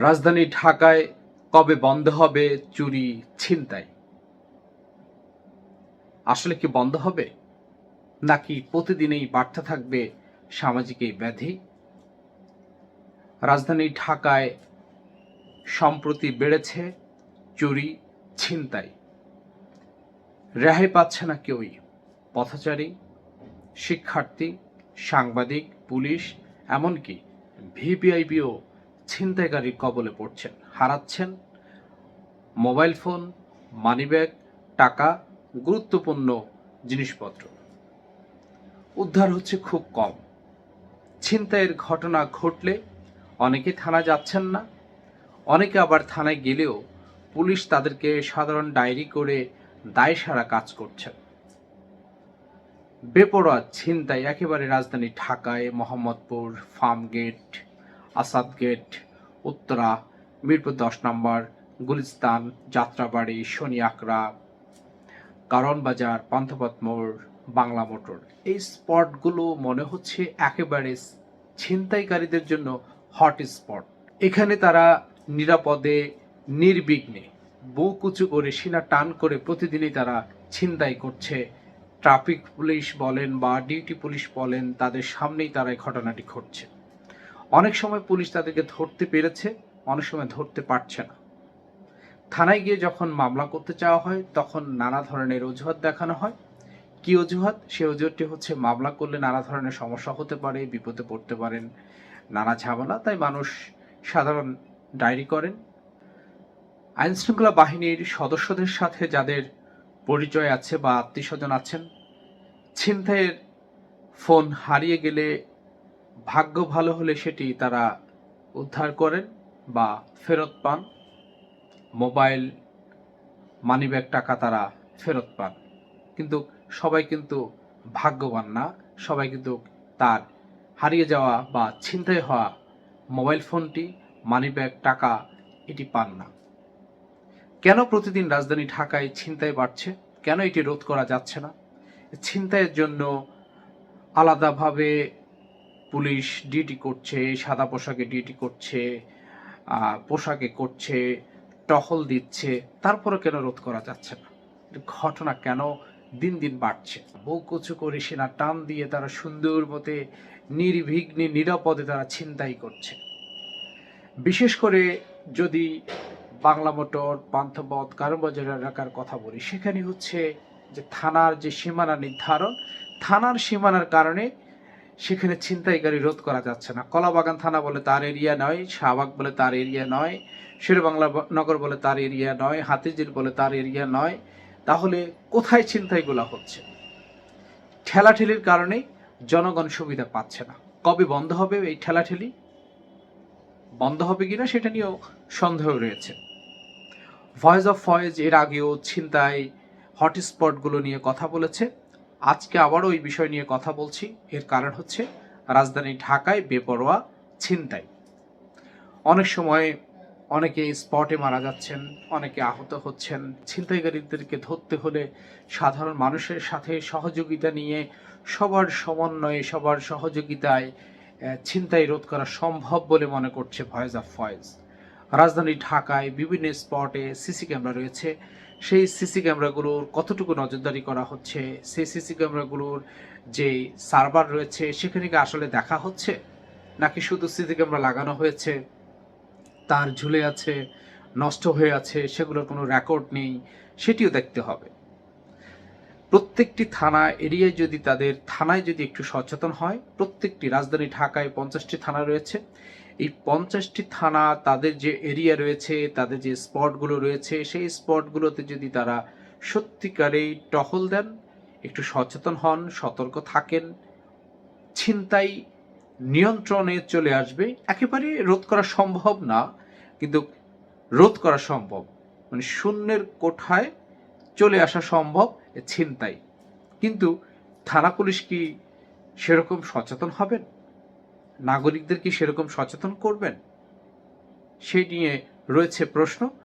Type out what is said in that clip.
রাজধানী ঢাকায় কবে বন্ধ হবে চুরি ছিনতাই? আসলে কি বন্ধ হবে? নাকি প্রতিদিনই বাড়তে থাকবে সামাজিক এই ব্যাধি? রাজধানী ঢাকায় সম্প্রতি বেড়েছে চুরি ছিনতাই। রেহাই পাচ্ছে না কেউই। পথচারী, শিক্ষার্থী, সাংবাদিক, পুলিশ, এমনকি ভিভিআইপিও ছিনতাইকারীর কবলে পড়ছেন। হারাচ্ছেন মোবাইল ফোন, মানিব্যাগ, টাকা, গুরুত্বপূর্ণ জিনিসপত্র। উদ্ধার হচ্ছে খুব কম। ছিনতাইয়ের ঘটনা ঘটলে অনেকে থানা যাচ্ছেন না। অনেকে আবার থানায় গেলেও পুলিশ তাদেরকে সাধারণ ডায়েরি করে দায় সারা কাজ করছেন। বেপরোয়া ছিনতাই একেবারে রাজধানী ঢাকায়, মোহাম্মদপুর, ফার্মগেট আসাদ গেট, উত্তরা, মিরপুর দশ নম্বর, গুলিস্তান, যাত্রাবাড়ি শনি আকরা কারণ বাজার পান্থপথ মোড়, বাংলা মোটর। এই স্পটগুলো মনে হচ্ছে একেবারে ছিনতাইকারীদের জন্য হট স্পট। এখানে তারা নিরাপদে, নির্বিঘ্নে বুক উঁচু করে, সিনা টান করে প্রতিদিনই তারা ছিনতাই করছে। ট্রাফিক পুলিশ বলেন বা ডিউটি পুলিশ বলেন, তাদের সামনেই তারা এই ঘটনাটি ঘটছে। অনেক সময় পুলিশ তাদেরকে ধরতে পেরেছে, অনেক সময় ধরতে পারছে না। থানায় গিয়ে যখন মামলা করতে চাওয়া হয়, তখন নানা ধরনের অজুহাত দেখানো হয়। কি অজুহাত? সে অজুহাতটি হচ্ছে মামলা করলে নানা ধরনের সমস্যা হতে পারে, বিপদে পড়তে পারেন, নানা ঝামেলা, তাই মানুষ সাধারণ ডায়েরি করেন। আইনশৃঙ্খলা বাহিনীর সদস্যদের সাথে যাদের পরিচয় আছে বা আত্মীয় স্বজন আছেন, ছিনতাইয়ের ফোন হারিয়ে গেলে ভাগ্য ভালো হলে সেটি তারা উদ্ধার করেন বা ফেরত পান। মোবাইল, মানিব্যাগ টাকা তারা ফেরত পান। কিন্তু সবাই কিন্তু ভাগ্যবান না। সবাই কিন্তু তার হারিয়ে যাওয়া বা ছিনতাই হওয়া মোবাইল ফোনটি, মানিব্যাগ টাকা এটি পান না। কেন প্রতিদিন রাজধানী ঢাকায় ছিনতাই বাড়ছে? কেন এটি রোধ করা যাচ্ছে না? ছিনতাইয়ের জন্য আলাদাভাবে পুলিশ ডিউটি করছে, সাদা পোশাকে ডিউটি করছে পোশাকে করছে, টহল দিচ্ছে তারপরে কেন রোধ করা যাচ্ছে না? ঘটনা কেন দিন দিন বাড়ছে? বউ কুচু করে সেনা টান দিয়ে তারা সুন্দর মতে নির্বিঘ্নে, নিরাপদে তারা ছিনতাই করছে। বিশেষ করে যদি বাংলা মোটর পান্থপথ কারণবাজার এলাকার কথা বলি, সেখানে হচ্ছে যে থানার যে সীমানা নির্ধারণ, থানার সীমানার কারণে সেখানে ছিনতাইকারী রোধ করা যাচ্ছে না। কলাবাগান থানা বলে তার এরিয়া নয়, শাহবাগ বলে তার এরিয়া নয়, শেরবাংলা নগর বলে তার এরিয়া নয়, হাতিঝিল বলে তার এরিয়া নয়। তাহলে কোথায় ছিনতাইগুলো হচ্ছে? ঠেলাঠেলির কারণে জনগণ সুবিধা পাচ্ছে না। কবে বন্ধ হবে এই ঠেলাঠেলি? বন্ধ হবে কিনা সেটা নিয়েও সন্দেহ রয়েছে। ভয়েস অফ ফয়েজ এর আগেও ছিনতাই, হটস্পটগুলো নিয়ে কথা বলেছে। আজকে আবারও ওই বিষয় নিয়ে কথা বলছি। এর কারণ হচ্ছে রাজধানী ঢাকায় বেপরোয়া ছিনতাই। অনেক সময় অনেকে স্পটে মারা যাচ্ছেন, অনেকে আহত হচ্ছেন। ছিনতাইকারীদেরকে ধরতে হলে সাধারণ মানুষের সাথে সহযোগিতা নিয়ে, সবার সমন্বয়ে, সবার সহযোগিতায় ছিনতাই রোধ করা সম্ভব বলে মনে করছে ভয়েস অফ ফয়েজ। রাজধানী ঢাকায় বিভিন্ন স্পটে সিসি ক্যামেরা রয়েছে। সেই সিসি ক্যামেরাগুলোর কতটুকু নজরদারি করা হচ্ছে? সেই সিসি ক্যামেরাগুলোর যে সার্ভার রয়েছে, সেখানে কি আসলে দেখা হচ্ছে? নাকি শুধু সিসি ক্যামেরা লাগানো হয়েছে? তার ঝুলে আছে, নষ্ট হয়ে আছে, সেগুলোর কোনো রেকর্ড নেই, সেটিও দেখতে হবে। প্রত্যেকটি থানা এরিয়ায় যদি তাদের থানায় যদি একটু সচেতন হয়, প্রত্যেকটি রাজধানী ঢাকায় পঞ্চাশটি থানা রয়েছে। এই পঞ্চাশটি থানা তাদের যে এরিয়া রয়েছে, তাদের যে স্পটগুলো রয়েছে, সেই স্পটগুলোতে যদি তারা সত্যিকারেই টহল দেন, একটু সচেতন হন, সতর্ক থাকেন, ছিনতাই নিয়ন্ত্রণে চলে আসবে, একেবারে রোধ করা সম্ভব না, কিন্তু রোধ করা সম্ভব। মানে শূন্যের কোঠায় চলে আসা সম্ভব ছিনতাই। কিন্তু থানা পুলিশ কি সেরকম সচেতন হবেন? নাগরিকদের কি সেরকম সচেতন করবেন? সেই নিয়ে রয়েছে প্রশ্ন।